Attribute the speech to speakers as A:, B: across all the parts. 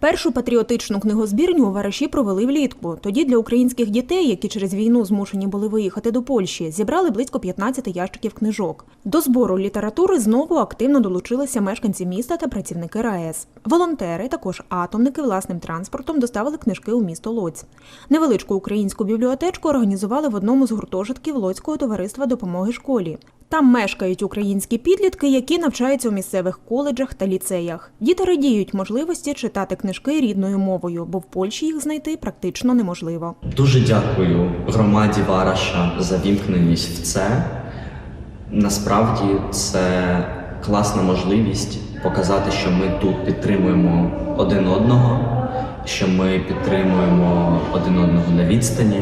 A: Першу патріотичну книгозбірню у Вараші провели влітку. Тоді для українських дітей, які через війну змушені були виїхати до Польщі, зібрали близько 15 ящиків книжок. До збору літератури знову активно долучилися мешканці міста та працівники РаЕС. Волонтери, також атомники власним транспортом доставили книжки у місто Лоць. Невеличку українську бібліотечку організували в одному з гуртожитків Лоцького товариства допомоги школі. Там мешкають українські підлітки, які навчаються у місцевих коледжах та ліцеях. Діти радіють можливості читати книжки рідною мовою, бо в Польщі їх знайти практично неможливо.
B: Дуже дякую громаді Вараша за вімкненість в це. Насправді це класна можливість показати, що ми тут підтримуємо один одного, що ми підтримуємо один одного на відстані.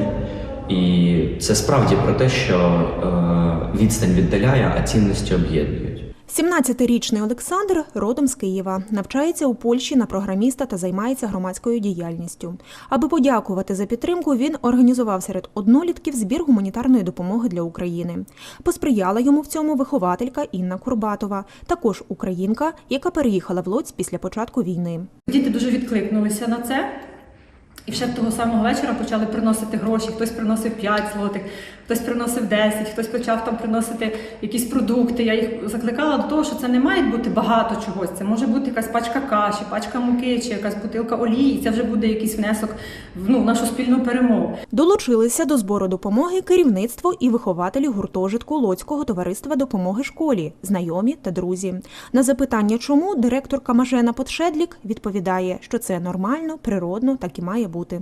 B: І це справді про те, що е, відстань віддаляє, а цінності об'єднують.
A: 17-річний Олександр родом з Києва, навчається у Польщі на програміста та займається громадською діяльністю. Аби подякувати за підтримку, він організував серед однолітків збір гуманітарної допомоги для України. Посприяла йому в цьому вихователька Інна Курбатова, також українка, яка переїхала в Лоць після початку війни.
C: Діти дуже відкликнулися на це. І ще того самого вечора почали приносити гроші. Хтось приносив 5 злотих, хтось приносив 10, хтось почав там приносити якісь продукти. Я їх закликала до того, що це не має бути багато чогось. Це може бути якась пачка каші, пачка муки чи якась бутилка олії. Це вже буде якийсь внесок в ну, нашу спільну перемогу.
A: Долучилися до збору допомоги керівництво і вихователі гуртожитку Лоцького товариства допомоги школі, знайомі та друзі. На запитання, чому директорка Мажена Подшедлік відповідає, що це нормально, природно, так і має бути.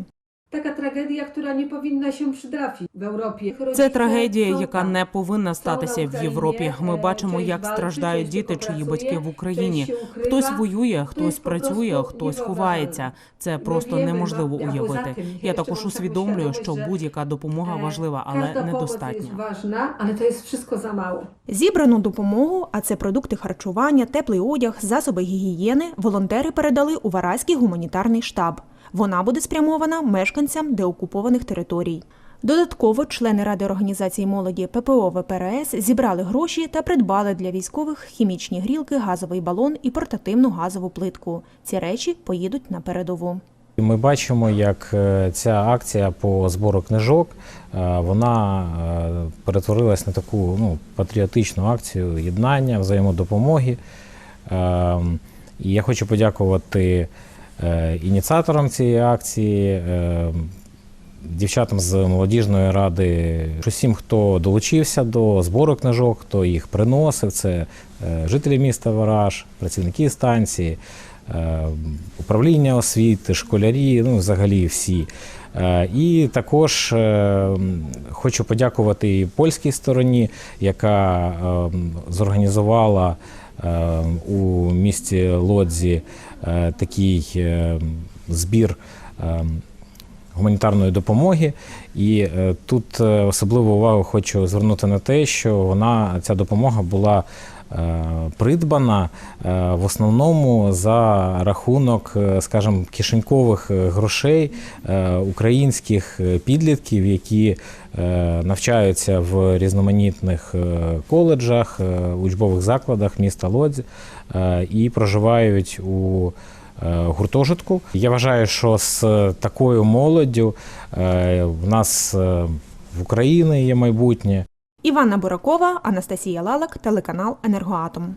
D: Така трагедія, яка не повинна się przytrafić в Європі.
E: Це трагедія, яка не повинна статися в Європі. Ми бачимо, як страждають діти, чиї батьки в Україні. Хтось воює, хтось працює, хтось ховається. Це просто неможливо уявити. Я також усвідомлюю, що будь-яка допомога важлива, але недостатня.
D: Важна, але jest wszystko za.
A: Зібрану допомогу, а це продукти харчування, теплий одяг, засоби гігієни, волонтери передали у Вараський гуманітарний штаб. Вона буде спрямована мешканцям деокупованих територій. Додатково члени Ради організації молоді ППО ВПРС зібрали гроші та придбали для військових хімічні грілки, газовий балон і портативну газову плитку. Ці речі поїдуть на передову.
F: Ми бачимо, як е, ця акція по збору книжок е, вона е, перетворилась на таку ну, патріотичну акцію єднання, взаємодопомоги. Е, І я хочу подякувати е, ініціаторам цієї акції, е, дівчатам з молодіжної ради, усім, хто долучився до збору книжок, хто їх приносив. Це е, жителі міста Вараж, працівники станції, е, управління освіти, школярі, ну взагалі всі. І також хочу подякувати польській стороні, яка е, зорганізувала у місті Лодзі е, такий е, збір. е, гуманітарної допомоги. І тут особливу увагу хочу звернути на те, що вона ця допомога була придбана е, в основному за рахунок, е, скажімо, кишенькових е, грошей е, українських е, підлітків, які е, навчаються в різноманітних е, коледжах, е, учбових закладах міста Лодзь е, і проживають у е, гуртожитку. Я вважаю, що з такою молоддю е, в нас е, в Україні є майбутнє.
A: Іванна Буракова, Анастасія Лалак, телеканал Енергоатом.